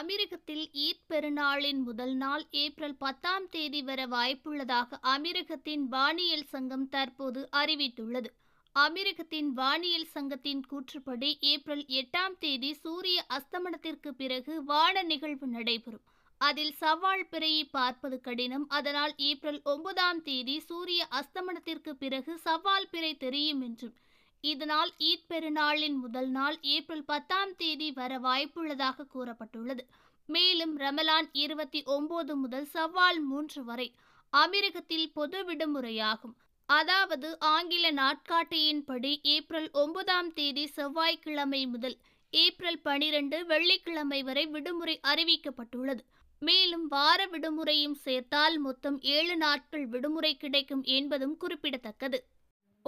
அமீரகத்தில் ஈத் பெருநாளின் முதல் நாள் ஏப்ரல் பத்தாம் தேதி வர வாய்ப்புள்ளதாக அமீரகத்தின் வானியல் சங்கம் தற்போது அறிவித்துள்ளது. அமீரகத்தின் வானியல் சங்கத்தின் கூற்றுப்படி ஏப்ரல் எட்டாம் தேதி சூரிய அஸ்தமனத்திற்கு பிறகு வான நிகழ்வு நடைபெறும். அதில் சவால் பிறையை பார்ப்பது கடினம். அதனால் ஏப்ரல் ஒன்பதாம் தேதி சூரிய அஸ்தமனத்திற்கு பிறகு சவால் பிறை தெரியும் என்றும் இதனால் ஈத் பெருநாளின் முதல் நாள் ஏப்ரல் பத்தாம் தேதி வர வாய்ப்புள்ளதாக கூறப்பட்டுள்ளது. மேலும் ரமலான் இருபத்தி ஒன்பது முதல் சவால் மூன்று வரை அமீரகத்தில் பொது விடுமுறையாகும். அதாவது ஆங்கில நாட்காட்டியின்படி ஏப்ரல் ஒன்பதாம் தேதி செவ்வாய்க்கிழமை முதல் ஏப்ரல் பனிரெண்டு வெள்ளிக்கிழமை வரை விடுமுறை அறிவிக்கப்பட்டுள்ளது. மேலும் வார விடுமுறையும் சேர்த்தால் மொத்தம் ஏழு நாட்கள் விடுமுறை கிடைக்கும் என்பதும் குறிப்பிடத்தக்கது.